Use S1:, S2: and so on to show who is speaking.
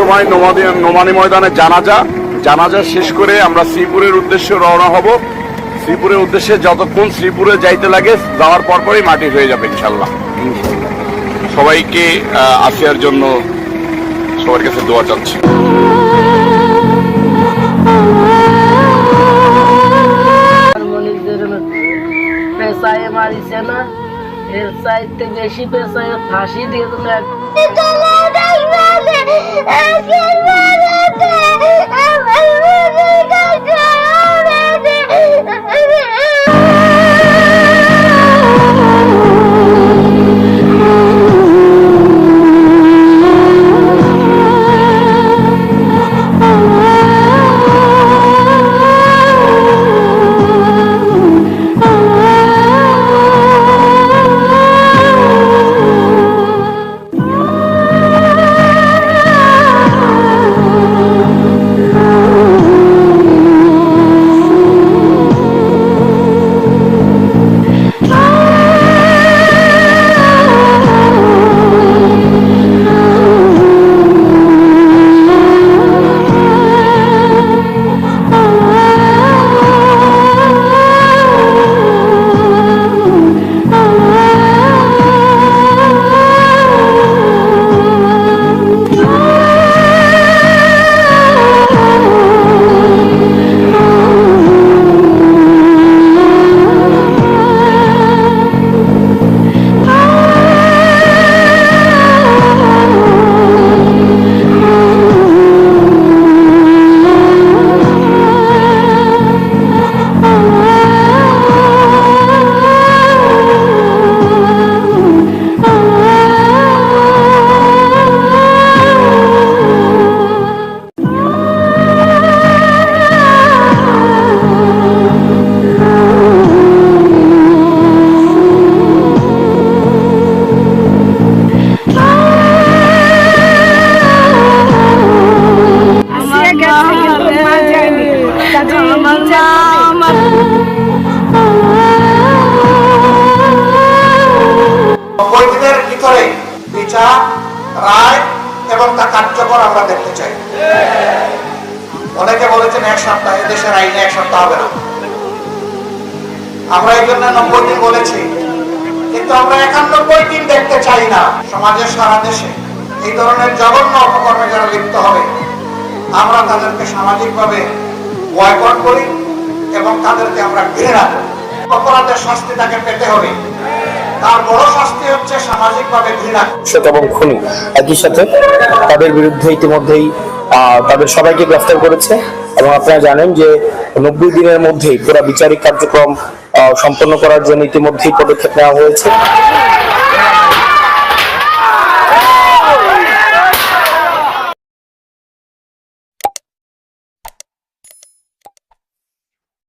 S1: সময় নোমাদি নোমানি ময়দানে জানাজা। জানাজা শেষ করে আমরা শ্রীপুরের উদ্দেশ্যে রওনা হব। শ্রীপুরের উদ্দেশ্যে যতক্ষণ শ্রীপুরে যাইতে লাগে, যাওয়ার পরপরই মাটি হয়ে যাবে ইনশাল্লাহ সবাইকে আসিয়ার জন্য সবার কাছে দোয়া চাচ্ছি।
S2: পেশায় মারিছে না, এর চাইতে বেশি পেশায় ফাঁসি দিয়ে দিল এক আমার
S3: ভিতরে বিচার, রায় এবং তা কার্যকর আমরা দেখতে চাই। অনেকে বলেছেন এক সপ্তাহ দেশের আইনে এক সপ্তাহ হবে না। আমরা এই জন্য নব্বই দিন বলেছি, কিন্তু আমরা একানব্বই দিন দেখতে চাই না। সমাজের সারা দেশে এই ধরনের জঘন্য অপকর্মে যারা লিপ্ত হবে, আমরা তাদেরকে সামাজিকভাবে বয়কট করি এবং তাদেরকে আমরা ঘৃণা করি। অপরাধের শাস্তি তাকে পেতে হবে।
S4: খুনি একই সাথে তাদের বিরুদ্ধে ইতিমধ্যেই তাদের সবাইকে করেছে এবং আপনারা জানেন যে নব্বই দিনের মধ্যেই বিচারিক কার্যক্রম সম্পন্ন করার জন্য ইতিমধ্যেই পদক্ষেপ নেওয়া হয়েছে।